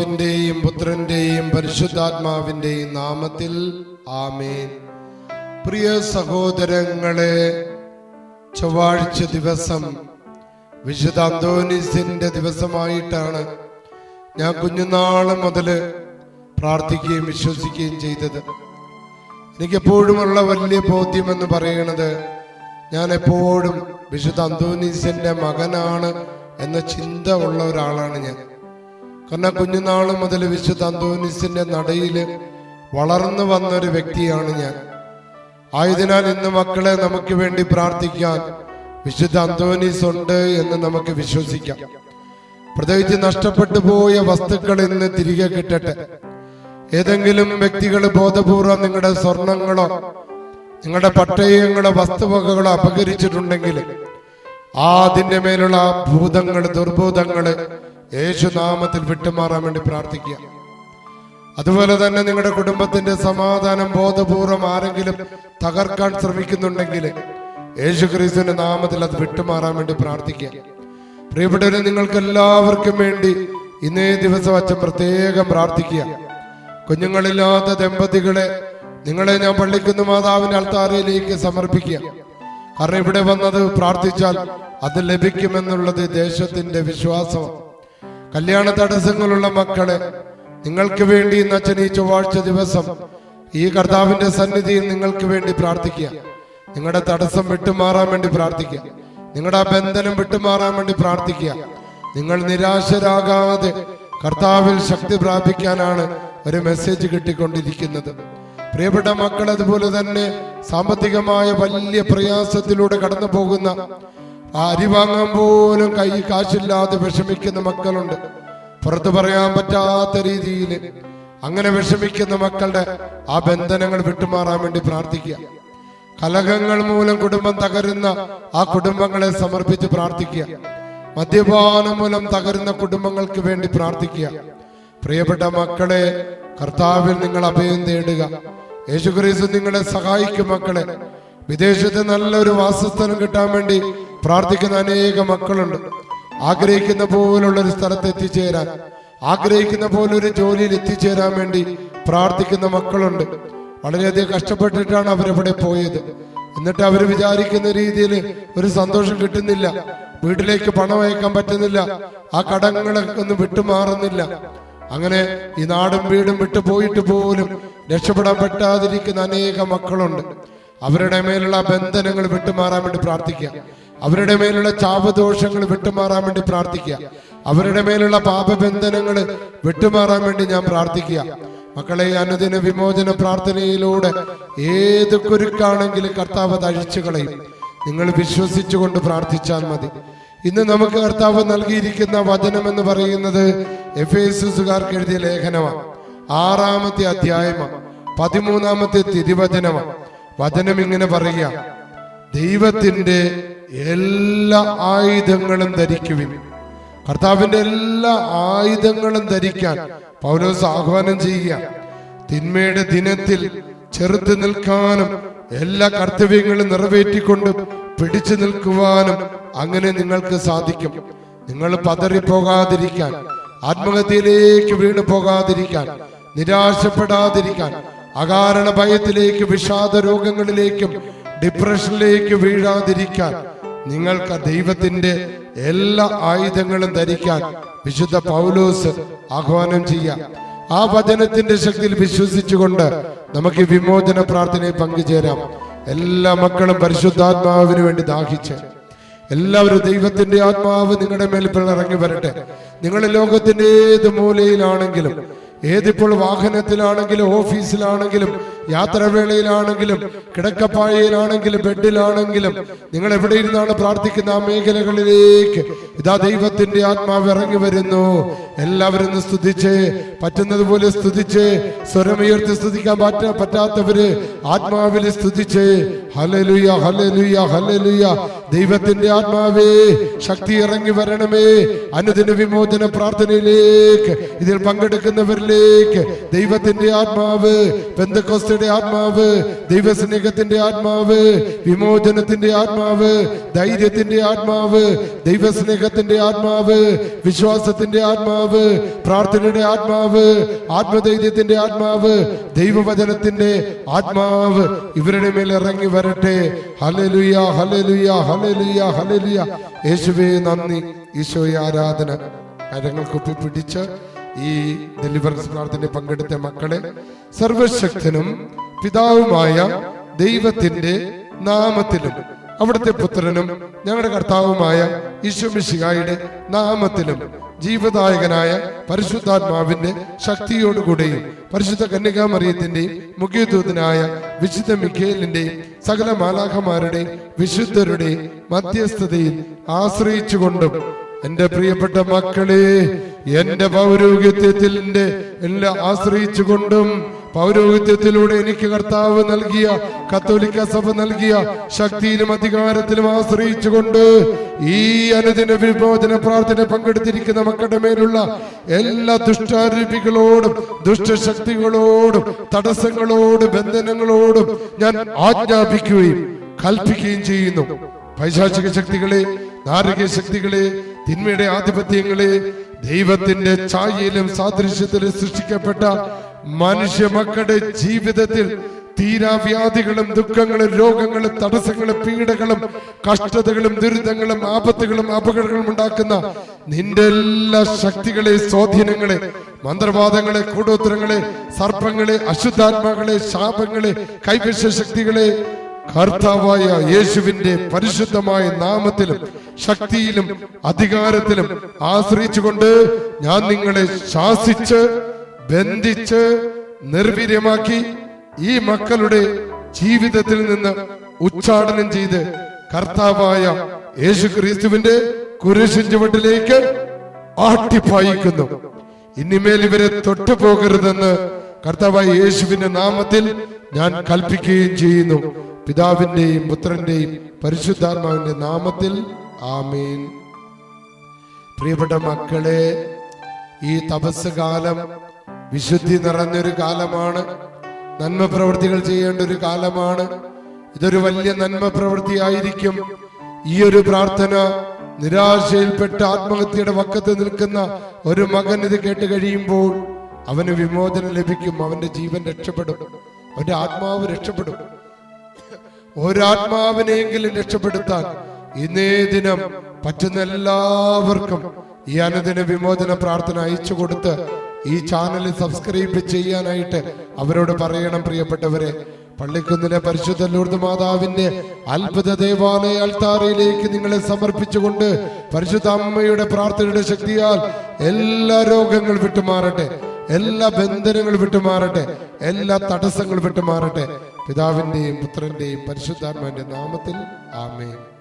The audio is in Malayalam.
പിതാവിന്റെയും പുത്രന്റെയും പരിശുദ്ധാത്മാവിന്റെയും നാമത്തിൽ ആമേൻ. പ്രിയ സഹോദരങ്ങളെ ചൊവ്വാഴ്ച ദിവസം വിശുദ്ധ അന്തോനിസിന്റെ ദിവസമായിട്ടാണ് ഞാൻ കുഞ്ഞുനാൾ മുതൽ പ്രാർത്ഥിക്കുകയും വിശ്വസിക്കുകയും ചെയ്തത്. എനിക്കെപ്പോഴുമുള്ള വലിയ ബോധ്യം എന്ന് പറയുന്നത് ഞാൻ എപ്പോഴും വിശുദ്ധ അന്തോനിസിന്റെ മകനാണ് എന്ന ചിന്ത ഉള്ള ഒരാളാണ് ഞാൻ. കാരണം കുഞ്ഞുനാൾ മുതൽ വിശുദ്ധ അന്തോനിസിന്റെ നടയിൽ വളർന്നു വന്ന ഒരു വ്യക്തിയാണ് ഞാൻ. ആയതിനാൽ ഇന്ന് മക്കളെ നമുക്ക് വേണ്ടി പ്രാർത്ഥിക്കാൻ വിശുദ്ധ അന്തോനീസ് ഉണ്ട് എന്ന് നമുക്ക് വിശ്വസിക്കാം. പ്രത്യേകിച്ച് നഷ്ടപ്പെട്ടു പോയ വസ്തുക്കൾ ഇന്ന് തിരികെ കിട്ടട്ടെ. ഏതെങ്കിലും വ്യക്തികൾ ബോധപൂർവം നിങ്ങളുടെ സ്വർണങ്ങളോ നിങ്ങളുടെ പട്ടയങ്ങളോ വസ്തുവകകളോ അപകരിച്ചിട്ടുണ്ടെങ്കിൽ ആ അതിന്റെ മേലുള്ള ഭൂതങ്ങൾ ദുർഭൂതങ്ങൾ യേശുനാമത്തിൽ വിട്ടുമാറാൻ വേണ്ടി പ്രാർത്ഥിക്കുക. അതുപോലെ തന്നെ നിങ്ങളുടെ കുടുംബത്തിന്റെ സമാധാനം ബോധപൂർവം ആരെങ്കിലും തകർക്കാൻ ശ്രമിക്കുന്നുണ്ടെങ്കിൽ യേശു ക്രിസ്തുവിന്റെ നാമത്തിൽ അത് വിട്ടുമാറാൻ വേണ്ടി പ്രാർത്ഥിക്കുക. പ്രിയപ്പെട്ടവരെ നിങ്ങൾക്ക് എല്ലാവർക്കും വേണ്ടി ഇന്നേ ദിവസം അച്ഛൻ പ്രത്യേകം പ്രാർത്ഥിക്കുക. കുഞ്ഞുങ്ങളില്ലാത്ത ദമ്പതികളെ നിങ്ങളെ ഞാൻ പള്ളിക്കുന്ന മാതാവിന്റെ അൾത്താരയിലേക്ക് സമർപ്പിക്കുക. കാരണം ഇവിടെ വന്നത് പ്രാർത്ഥിച്ചാൽ അത് ലഭിക്കുമെന്നുള്ളത് ദേശത്തിന്റെ വിശ്വാസമാണ്. കല്യാണ തടസ്സങ്ങളുള്ള മക്കളെ നിങ്ങൾക്ക് വേണ്ടി ഇന്ന് അച്ഛൻ ഈ ചൊവ്വാഴ്ച ദിവസം. ഈ കർത്താവിന്റെ സന്നിധിയിൽ നിങ്ങൾക്ക് വേണ്ടി പ്രാർത്ഥിക്കുക. നിങ്ങളുടെ തടസ്സം വിട്ടുമാറാൻ വേണ്ടി പ്രാർത്ഥിക്കുക. നിങ്ങളുടെ ആ ബന്ധനം വിട്ടുമാറാൻ വേണ്ടി പ്രാർത്ഥിക്കുക. നിങ്ങൾ നിരാശരാകാതെ കർത്താവിൽ ശക്തി പ്രാപിക്കാനാണ് ഒരു മെസ്സേജ് കിട്ടിക്കൊണ്ടിരിക്കുന്നത്. പ്രിയപ്പെട്ട മക്കൾ അതുപോലെ തന്നെ സാമ്പത്തികമായ വലിയ പ്രയാസത്തിലൂടെ കടന്നു പോകുന്ന അരി വാങ്ങാൻ പോലും കൈ കാശില്ലാതെ വിഷമിക്കുന്ന മക്കളുണ്ട്. പുറത്തു പറയാൻ പറ്റാത്ത രീതിയിൽ അങ്ങനെ വിഷമിക്കുന്ന മക്കളുടെ ആ ബന്ധനങ്ങൾ വിട്ടുമാറാൻ വേണ്ടി പ്രാർത്ഥിക്കുക. കലഹങ്ങൾ മൂലം കുടുംബം തകരുന്ന ആ കുടുംബങ്ങളെ സമർപ്പിച്ച് പ്രാർത്ഥിക്കുക. മദ്യപാനം മൂലം തകരുന്ന കുടുംബങ്ങൾക്ക് വേണ്ടി പ്രാർത്ഥിക്കുക. പ്രിയപ്പെട്ട മക്കളെ കർത്താവിൽ നിങ്ങൾ അഭയം തേടുക. യേശുക്രീസ്തു നിങ്ങളെ സഹായിക്കും മക്കളെ. വിദേശത്ത് നല്ലൊരു വാസസ്ഥലം കിട്ടാൻ വേണ്ടി പ്രാർത്ഥിക്കുന്ന അനേക മക്കളുണ്ട്. ആഗ്രഹിക്കുന്ന പോലുള്ള ഒരു സ്ഥലത്ത് എത്തിച്ചേരാൻ ആഗ്രഹിക്കുന്ന പോലെ ഒരു ജോലിയിൽ എത്തിച്ചേരാൻ വേണ്ടി പ്രാർത്ഥിക്കുന്ന മക്കളുണ്ട്. വളരെയധികം കഷ്ടപ്പെട്ടിട്ടാണ് അവരവിടെ പോയത്. എന്നിട്ട് അവർ വിചാരിക്കുന്ന രീതിയിൽ ഒരു സന്തോഷം കിട്ടുന്നില്ല. വീട്ടിലേക്ക് പണം അയക്കാൻ പറ്റുന്നില്ല. ആ കടങ്ങളൊക്കെ ഒന്നും വിട്ടുമാറുന്നില്ല. അങ്ങനെ ഈ നാടും വീടും വിട്ടു പോയിട്ട് പോലും രക്ഷപ്പെടാൻ പറ്റാതിരിക്കുന്ന അനേക മക്കളുണ്ട്. അവരുടെ മേലുള്ള ബന്ധനങ്ങൾ വിട്ടുമാറാൻ വേണ്ടി പ്രാർത്ഥിക്കുക. അവരുടെ മേലുള്ള ചാപദോഷങ്ങൾ വിട്ടുമാറാൻ വേണ്ടി പ്രാർത്ഥിക്കുക. അവരുടെ മേലുള്ള പാപബന്ധനങ്ങൾ വിട്ടുമാറാൻ വേണ്ടി ഞാൻ പ്രാർത്ഥിക്കുക. മക്കളെ അനുദിന വിമോചന പ്രാർത്ഥനയിലൂടെ ഏത് കുരുക്കാണെങ്കിലും കർത്താവ് തഴിച്ചു കളയും. നിങ്ങൾ വിശ്വസിച്ചുകൊണ്ട് പ്രാർത്ഥിച്ചാൽ മതി. ഇന്ന് നമുക്ക് കർത്താവ് നൽകിയിരിക്കുന്ന വചനം എന്ന് പറയുന്നത് എഫ് എസുകാർക്ക് എഴുതിയ ലേഖനമാണ് ആറാമത്തെ അധ്യായമാണ് പതിമൂന്നാമത്തെ തിരുവചനമാണ് വചനം ഇങ്ങനെ പറയുക. ദൈവത്തിന്റെ എല്ലാ ആയുധങ്ങളും ധരിക്കുവിൻ. കർത്താവിന്റെ എല്ലാ ആയുധങ്ങളും ധരിക്കാൻ പൗലോസ് ആഹ്വാനം ചെയ്യുക. തിന്മയുടെ ദിനത്തിൽ ചെറുത്ത് നിൽക്കാനും എല്ലാ കർത്തവ്യങ്ങളും നിറവേറ്റിക്കൊണ്ടും പിടിച്ചു നിൽക്കുവാനും അങ്ങനെ നിങ്ങൾക്ക് സാധിക്കും. നിങ്ങൾ പതറിപ്പോകാതിരിക്കാൻ ആത്മഹത്യയിലേക്ക് വീണു പോകാതിരിക്കാൻ നിരാശപ്പെടാതിരിക്കാൻ അകാരണ ഭയത്തിലേക്ക് വിഷാദ രോഗങ്ങളിലേക്കും ഡിപ്രഷനിലേക്ക് വീഴാതിരിക്കാൻ നിങ്ങൾക്ക് ദൈവത്തിന്റെ എല്ലാ ആയുധങ്ങളും ധരിക്കാൻ വിശുദ്ധ പൗലോസ് ആഹ്വാനം ചെയ്യാം. ആ വചനത്തിന്റെ ശക്തിയിൽ വിശ്വസിച്ചുകൊണ്ട് നമുക്ക് വിമോചന പ്രാർത്ഥനയിൽ പങ്കുചേരാം. എല്ലാ മക്കളും പരിശുദ്ധാത്മാവിന് വേണ്ടി ദാഹിച്ച് എല്ലാവരും ദൈവത്തിന്റെ ആത്മാവ് നിങ്ങളുടെ മേൽ ഇറങ്ങി വരട്ടെ. നിങ്ങൾ ലോകത്തിന്റെ ഏത് മൂലയിലാണെങ്കിലും ഏതിപ്പോൾ വാഹനത്തിലാണെങ്കിലും ഓഫീസിലാണെങ്കിലും യാത്രാവേളയിലാണെങ്കിലും കിടക്കപ്പായയിലാണെങ്കിലും ബെഡിലാണെങ്കിലും നിങ്ങൾ എവിടെ ഇരുന്നാണ് പ്രാർത്ഥിക്കുന്ന ആ മേഖലകളിലേക്ക് ഇതാ ദൈവത്തിന്റെ ആത്മാവ് ഇറങ്ങി വരുന്നു. എല്ലാവരും സ്തുതിച്ച്. പറ്റുന്നത് പോലെ സ്തുതിച്ച്. സ്വരമുയർത്തി സ്തുതിക്കാൻ പറ്റ പറ്റാത്തവര് ആത്മാവിൽ സ്തുതിച്ച്. ഹലലുയ ഹലലുയ ഹലലുയ ദൈവത്തിന്റെ ആത്മാവേ ശക്തി ഇറങ്ങി വരണമേ. അനുദിന വിമോചന പ്രാർത്ഥനയിലേക്ക് ഇതിൽ പങ്കെടുക്കുന്നവരിലേക്ക് ദൈവത്തിന്റെ ആത്മാവ് പെന്തക്കോസ്തയുടെ ആത്മാവ് ദൈവസ്നേഹത്തിന്റെ ആത്മാവ് വിമോചനത്തിന്റെ ആത്മാവ് ധൈര്യത്തിന്റെ ആത്മാവ് ദൈവസ്നേഹത്തിന്റെ ആത്മാവ് വിശ്വാസത്തിന്റെ ആത്മാവ് പ്രാർത്ഥനയുടെ ആത്മാവ് ആത്മധൈര്യത്തിന്റെ ആത്മാവ് ദൈവവചനത്തിന്റെ ആത്മാവ് ഇവരുടെ മേൽ ഇറങ്ങി വരട്ടെ. ഹലലുയ ഹലലുയ യേശുവേ നന്ദി. ഈശോയെ ആരാധന. കരങ്ങൾ കുപ്പി പിടിച്ച് ഈ ഡെലിവറൻസ് പ്രാർത്ഥന പങ്കെടുത്ത മക്കളെ സർവശക്തനും പിതാവുമായ ദൈവത്തിന്റെ നാമത്തിലും അവിടുത്തെ പുത്രനും ഞങ്ങളുടെ കർത്താവുമായ ഈശ്വമിശിഹായുടെ നാമത്തിലും ജീവദായകനായ പരിശുദ്ധാത്മാവിന്റെ ശക്തിയോടുകൂടെയും പരിശുദ്ധ കന്യകാമറിയത്തിന്റെയും മുഖ്യദൂതനായ വിശുദ്ധ മിഖേലിന്റെയും സകല മാലാഖമാരുടെയും വിശുദ്ധരുടെയും മധ്യസ്ഥതയിൽ ആശ്രയിച്ചുകൊണ്ടും എന്റെ പ്രിയപ്പെട്ട മക്കളെ എന്റെ പൗരോഗ്യത്തിൽ എല്ലാം ആശ്രയിച്ചുകൊണ്ടും പൗരോഹിത്യത്തിലൂടെ എനിക്ക് കർത്താവ് നൽകിയ കത്തോലിക്ക സഭ നൽകിയ ശക്തിയിലും അധികാരത്തിലും ആശ്രയിച്ചുകൊണ്ട് ഈ അനുദിന വിമോചന പ്രാർത്ഥന പങ്കെടുത്തിരിക്കുന്ന മക്കളുടെ മേലുള്ള എല്ലാ ദുഷ്ടാരൂപികളോടും ദുഷ്ടശക്തികളോടും തടസ്സങ്ങളോടും ബന്ധനങ്ങളോടും ഞാൻ ആജ്ഞാപിക്കുകയും കൽപ്പിക്കുകയും ചെയ്യുന്നു. പൈശാചിക ശക്തികളെ നാരകീയ ശക്തികളെ തിന്മയുടെ ആധിപത്യങ്ങളെ ദൈവത്തിന്റെ ഛായയിലും സാദൃശ്യത്തിലും സൃഷ്ടിക്കപ്പെട്ട മനുഷ്യ മക്കളുടെ ജീവിതത്തിൽ തീരാവ്യാധികളും ദുഃഖങ്ങളും രോഗങ്ങളും തടസ്സങ്ങളും പീഡകളും കഷ്ടതകളും ദുരിതങ്ങളും ആപത്തുകളും അപകടങ്ങളും ഉണ്ടാക്കുന്ന നിന്റെ എല്ലാ ശക്തികളെ സ്വാധീനങ്ങളെ മന്ത്രവാദങ്ങളെ കൂടോത്തരങ്ങളെ സർപ്പങ്ങളെ അശുദ്ധാത്മാക്കളെ ശാപങ്ങളെ കൈവശ ശക്തികളെ കർത്താവായ യേശുവിന്റെ പരിശുദ്ധമായ നാമത്തിലും ശക്തിയിലും അധികാരത്തിലും ആശ്രയിച്ചുകൊണ്ട് ഞാൻ നിങ്ങളെ ശാസിച്ച് ബന്ധിച്ച് നിർവീര്യമാക്കി ഈ മക്കളുടെ ജീവിതത്തിൽ നിന്ന് ഉച്ചാടനം ചെയ്ത് കർത്താവായ യേശു ക്രിസ്തുവിന്റെ കുരിശിൻ ചുവട്ടിലേക്ക് ആട്ടിപ്പായിക്കുന്നു. ഇനിമേൽ ഇവരെ തൊട്ടു പോകരുതെന്ന് കർത്താവായ യേശുവിന്റെ നാമത്തിൽ ഞാൻ കൽപ്പിക്കുകയും ചെയ്യുന്നു. പിതാവിന്റെയും പുത്രന്റെയും പരിശുദ്ധാത്മാവിന്റെ നാമത്തിൽ ആമീൻ. പ്രിയപ്പെട്ട മക്കളെ ഈ തപസ് കാലം വിശുദ്ധി നിറഞ്ഞൊരു കാലമാണ്. നന്മ പ്രവൃത്തികൾ ചെയ്യേണ്ട ഒരു കാലമാണ്. ഇതൊരു വലിയ നന്മ പ്രവൃത്തിയായിരിക്കും. ഈ ഒരു പ്രാർത്ഥന നിരാശയിൽപ്പെട്ട ആത്മഹത്യയുടെ വക്കത്ത് നിൽക്കുന്ന ഒരു മകൻ ഇത് കേട്ട് കഴിയുമ്പോൾ അവന് വിമോചനം ലഭിക്കും. അവന്റെ ജീവൻ രക്ഷപ്പെടും. അവന്റെ ആത്മാവ് രക്ഷപ്പെടും. ഒരാത്മാവിനെയെങ്കിലും രക്ഷപ്പെടുത്താൻ ഇന്നേ ദിനം പറ്റുന്ന എല്ലാവർക്കും ഈ അനുദിന വിമോചന പ്രാർത്ഥന അയച്ചു കൊടുത്ത് ഈ ചാനൽ സബ്സ്ക്രൈബ് ചെയ്യാനായിട്ട് അവരോട് പറയണം പ്രിയപ്പെട്ടവരെ. പള്ളിക്കുന്നിലെ പരിശുദ്ധ ലൂർദ് മാതാവിന്റെ അത്ഭുത ദേവാലയ അൾത്താറയിലേക്ക് നിങ്ങളെ സമർപ്പിച്ചുകൊണ്ട് പരിശുദ്ധ അമ്മയുടെ പ്രാർത്ഥനയുടെ ശക്തിയാൽ എല്ലാ രോഗങ്ങൾ വിട്ടുമാറട്ടെ എല്ലാ ബന്ധനങ്ങൾ വിട്ടുമാറട്ടെ എല്ലാ തടസ്സങ്ങൾ വിട്ടുമാറട്ടെ. പിതാവിന്റെയും പുത്രന്റെയും പരിശുദ്ധാത്മാന്റെ നാമത്തിൽ ആമേൻ.